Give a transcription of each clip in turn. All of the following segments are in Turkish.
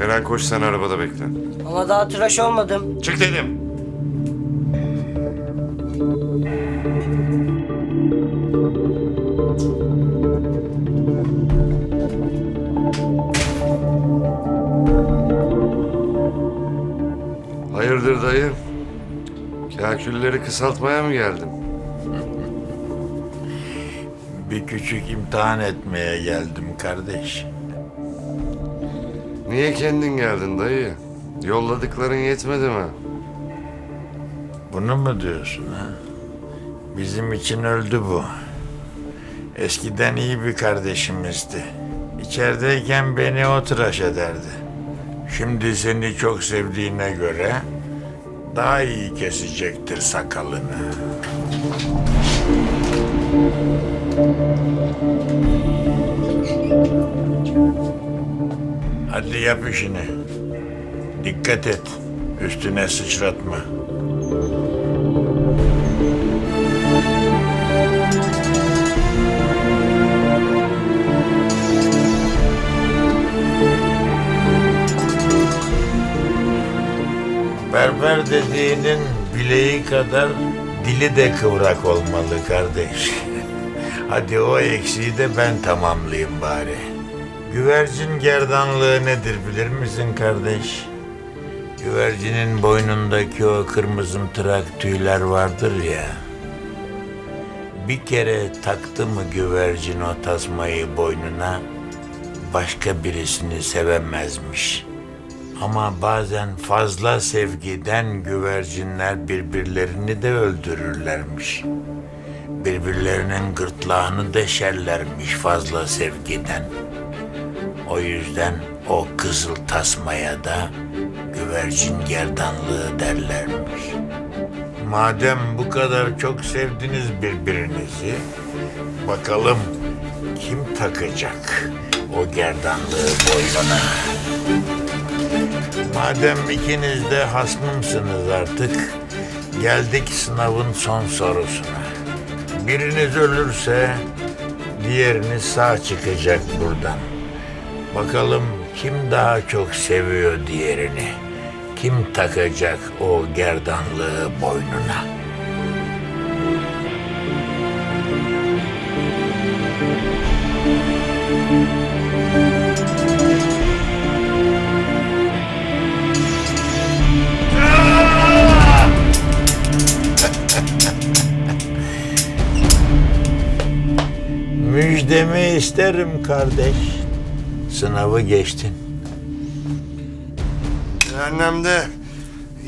Eren koş sen arabada bekle. Ama daha tıraş olmadım. Çık dedim. Hayırdır dayı? Kakülleri kısaltmaya mı geldin? Bir küçük imtihan etmeye geldim kardeş. Niye kendin geldin dayı? Yolladıkların yetmedi mi? Bunu mu diyorsun ha? Bizim için öldü bu. Eskiden iyi bir kardeşimizdi. İçerideyken beni o tıraş ederdi. Şimdi seni çok sevdiğine göre daha iyi kesecektir sakalını. Hadi yap işini. Dikkat et. Üstüne sıçratma. Berber dediğinin bileği kadar dili de kıvrak olmalı kardeş. Hadi o eksiği de ben tamamlayayım bari. Güvercin gerdanlığı nedir bilir misin kardeş? Güvercinin boynundaki o kırmızımtırak tüyler vardır ya. Bir kere taktı mı güvercin o tasmayı boynuna başka birisini sevemezmiş. Ama bazen fazla sevgiden güvercinler birbirlerini de öldürürlermiş. Birbirlerinin gırtlağını deşerlermiş fazla sevgiden. O yüzden o kızıl tasmaya da güvercin gerdanlığı derlermiş. Madem bu kadar çok sevdiniz birbirinizi, bakalım kim takacak o gerdanlığı boynuna? Madem ikiniz de hasmımsınız artık, geldik sınavın son sorusuna. Biriniz ölürse diğeriniz sağ çıkacak buradan. Bakalım kim daha çok seviyor diğerini? Kim takacak o gerdanlığı boynuna? Müjdemi isterim kardeş. Sınavı geçtin. Cehennemde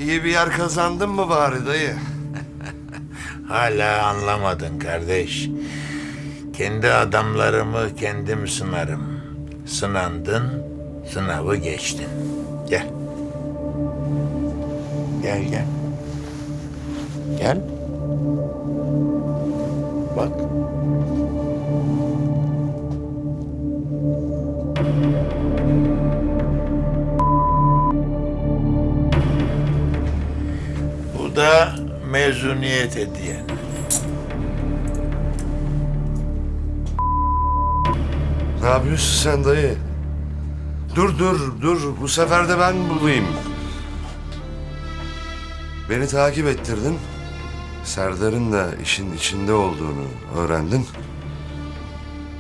iyi bir yer kazandın mı bari dayı? Hala anlamadın kardeş. Kendi adamlarımı kendim sınarım. Sınandın, sınavı geçtin. Gel. Gel gel. Gel. Bak. Bu da mezuniyet hediyen. Ne yapıyorsun sen dayı? Dur dur dur bu sefer de ben bulayım. Beni takip ettirdin. Serdar'ın da işin içinde olduğunu öğrendin.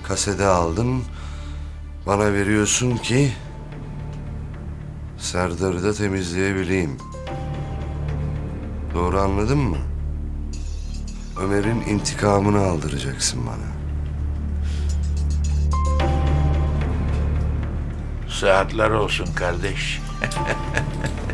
Kasede aldın. Bana veriyorsun ki Serdar'ı da temizleyebileyim. Doğru anladın mı? Ömer'in intikamını aldıracaksın bana. Saatler olsun kardeş.